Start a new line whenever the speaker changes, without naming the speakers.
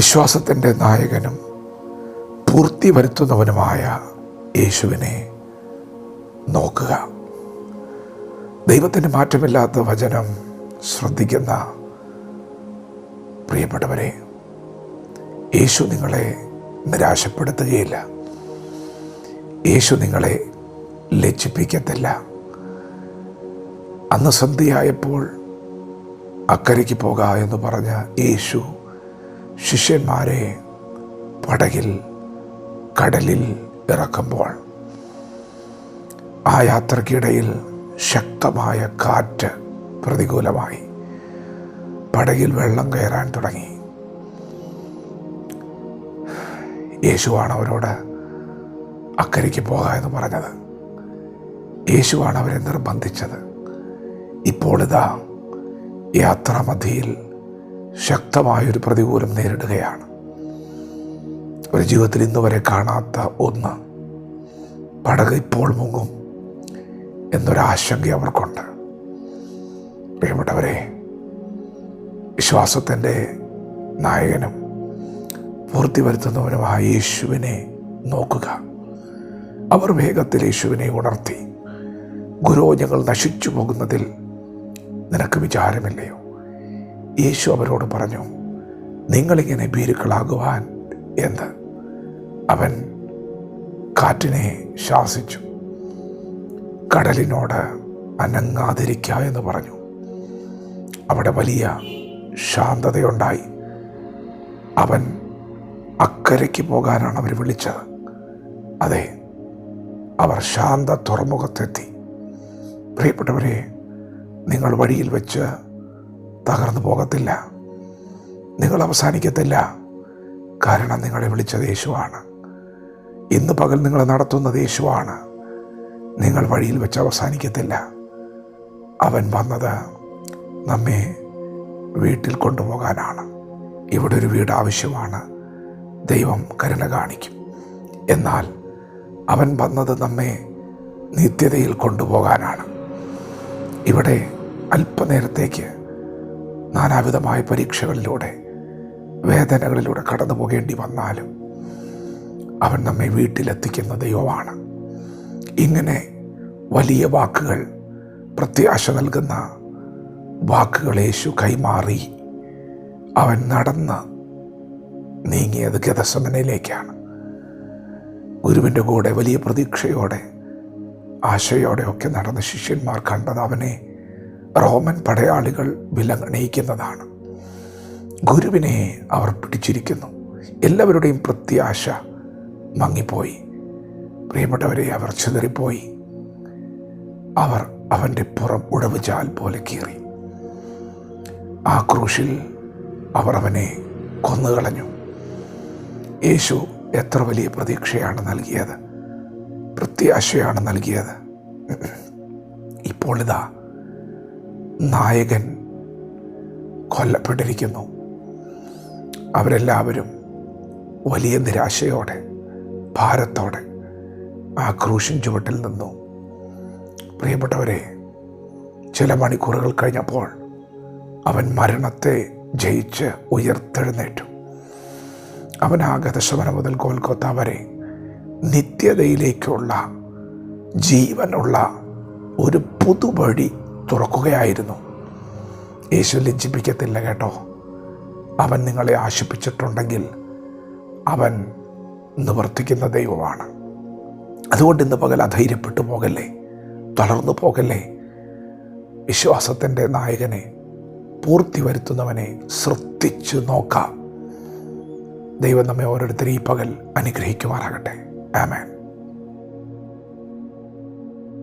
വിശ്വാസത്തിന്റെ നായകനും പൂർത്തി വരുത്തുന്നവനുമായ യേശുവിനെ നോക്കുക. ദൈവത്തിന്റെ മാറ്റമില്ലാത്ത വചനം ശ്രദ്ധിക്കുന്ന പ്രിയപ്പെട്ടവരെ യേശു നിങ്ങളെ നിരാശപ്പെടുത്തുകയില്ല. യേശു നിങ്ങളെ ലജ്ജിപ്പിക്കത്തില്ല. അന്ന് സന്ധ്യയായപ്പോൾ അക്കരയ്ക്ക് പോക എന്ന് പറഞ്ഞ യേശു ശിഷ്യന്മാരെ പടകിൽ കടലിൽ ഇറക്കുമ്പോൾ. ആ യാത്രക്കിടയിൽ ശക്തമായ കാറ്റ് പ്രതികൂലമായി. പടകിൽ വെള്ളം കയറാൻ തുടങ്ങി. യേശുവാണ് അവരോട് അക്കരയ്ക്ക് പോക എന്ന് പറഞ്ഞത്. യേശുവാണ് അവരെ നിർബന്ധിച്ചത്. ഇപ്പോൾ ഇതാ യാത്രാമധ്യയിൽ ശക്തമായൊരു പ്രതികൂലം നേരിടുകയാണ്. ഒരു ജീവിതത്തിൽ ഇന്ന് വരെ കാണാത്ത ഒന്ന് പടക് ഇപ്പോൾ മുങ്ങും എന്നൊരാശങ്ക അവർക്കുണ്ട്. പ്രിയപ്പെട്ടവരെ വിശ്വാസത്തിന്റെ നായകനും പൂർത്തി വരുത്തുന്നവനുമായ യേശുവിനെ നോക്കുക. അവർ വേഗത്തിൽ യേശുവിനെ ഉണർത്തി. ഗുരു ഞങ്ങൾ നശിച്ചു പോകുന്നതിൽ നിനക്ക് വിചാരമില്ലയോ? യേശു അവരോട് പറഞ്ഞു നിങ്ങളിങ്ങനെ ഭീരുക്കളാകുവാൻ എന്ത്? അവൻ കാറ്റിനെ ശാസിച്ചു. കടലിനോട് അനങ്ങാതിരിക്ക എന്ന് പറഞ്ഞു. അവിടെ വലിയ ശാന്തതയുണ്ടായി. അവൻ അക്കരയ്ക്ക് പോകാനാണ് അവർ വിളിച്ചത്. അതെ അവർ ശാന്ത തുറമുഖത്തെത്തി പ്രിയപ്പെട്ടവരെ നിങ്ങൾ വഴിയിൽ വെച്ച് തകർന്നു പോകത്തില്ല. നിങ്ങൾ അവസാനിക്കത്തില്ല. കാരണം നിങ്ങളെ വിളിച്ചത് യേശുവാണ്. ഇന്ന് പകൽ നിങ്ങളെ നടത്തുന്നത് യേശുവാണ്. നിങ്ങൾ വഴിയിൽ വെച്ച് അവസാനിക്കത്തില്ല. അവൻ വന്നത് നമ്മെ വീട്ടിൽ കൊണ്ടുപോകാനാണ്. ഇവിടെ ഒരു വീട് ആവശ്യമാണ്. ദൈവം കരുണ കാണിക്കും. എന്നാൽ അവൻ വന്നത് നമ്മെ നിത്യതയിൽ കൊണ്ടുപോകാനാണ്. ഇവിടെ അല്പനേരത്തേക്ക് നാനാവിധമായ പരീക്ഷകളിലൂടെ വേദനകളിലൂടെ കടന്നു പോകേണ്ടി വന്നാലും അവൻ നമ്മെ വീട്ടിലെത്തിക്കുന്ന ദൈവമാണ്. ഇങ്ങനെ വലിയ വാക്കുകൾ പ്രത്യാശ നൽകുന്ന വാക്കുകൾ യേശു കൈമാറി അവൻ നടന്ന് നീങ്ങിയത് ഗതസമനയിലേക്കാണ് ഗുരുവിന്റെ കൂടെ വലിയ പ്രതീക്ഷയോടെ ആശയോടെ ഒക്കെ നടന്ന ശിഷ്യന്മാർ കണ്ടത് അവനെ റോമൻ പടയാളികൾ വിലങ്ങണയിക്കുന്നതാണ്. ഗുരുവിനെ അവർ പിടിച്ചിരിക്കുന്നു. എല്ലാവരുടെയും പ്രത്യാശ മങ്ങിപ്പോയി. പ്രിയപ്പെട്ടവരെ അവർ ചിതറിപ്പോയി. അവർ അവന്റെ പുറം ഉടവുചാൽ പോലെ കീറി. ആ ക്രൂശിൽ അവർ അവനെ കൊന്നുകളഞ്ഞു. യേശു എത്ര വലിയ പ്രതീക്ഷയാണ് നൽകിയത്. പ്രത്യാശയാണ് നൽകിയത്. ഇപ്പോൾ ഇതാ നായകൻ കൊല്ലപ്പെട്ടിരിക്കുന്നു. അവരെല്ലാവരും വലിയ നിരാശയോടെ ഭാരത്തോടെ ആ ക്രൂശിൻ ചുവട്ടിൽ നിന്നു. പ്രിയപ്പെട്ടവരെ ചില മണിക്കൂറുകൾ കഴിഞ്ഞപ്പോൾ അവൻ മരണത്തെ ജയിച്ച് ഉയർത്തെഴുന്നേറ്റു. അവൻ ആഗതശമന മുതൽ കോൽക്കത്ത വരെ നിത്യതയിലേക്കുള്ള ജീവനുള്ള ഒരു പുതുവഴി തുറക്കുകയായിരുന്നു. യേശു ലജ്ജിപ്പിക്കത്തില്ല കേട്ടോ. അവൻ നിങ്ങളെ ആശിപ്പിച്ചിട്ടുണ്ടെങ്കിൽ അവൻ നിവർത്തിക്കുന്ന ദൈവമാണ്. അതുകൊണ്ട് ഇന്ന് പകൽ അധൈര്യപ്പെട്ടു പോകല്ലേ? തളർന്നു പോകല്ലേ? വിശ്വാസത്തിന്റെ നായകനെ പൂർത്തി വരുത്തുന്നവനെ ശ്രദ്ധിച്ചു നോക്കാം. ദൈവം നമ്മെ ഓരോരുത്തരും ഈ പകൽ അനുഗ്രഹിക്കുമാറാകട്ടെ. ആമേൻ.